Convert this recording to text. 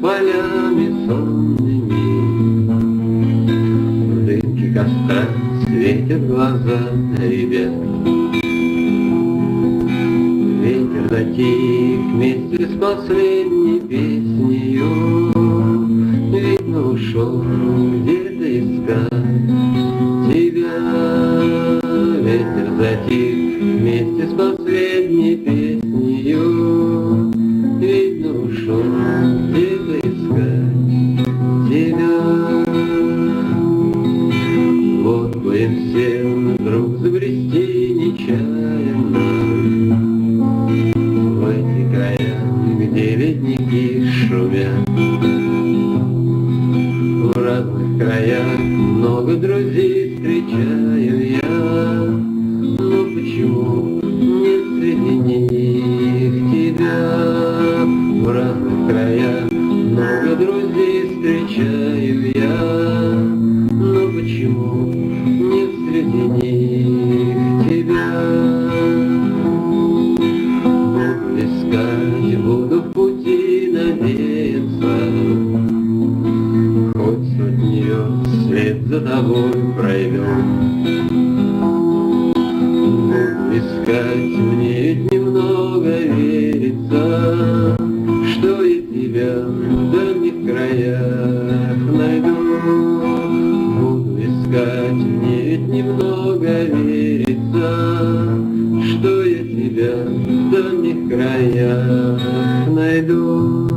полями сонными. В дымке костра светят глаза ребят. Ветер затих вместе с последней песнею, Видно, ушел где-то искать тебя. Ветер затих вместе с последней песнею, В разных краях много друзей встречаю я. Но почему нет среди них тебя? В разных краях много друзей встречаю я. Но почему Искать, буду в пути надеяться Хоть верст след за тобой пройдем Буду искать, мне ведь немного верится Что я тебя в дальних краях найду. Буду искать, мне ведь немного верится я найду.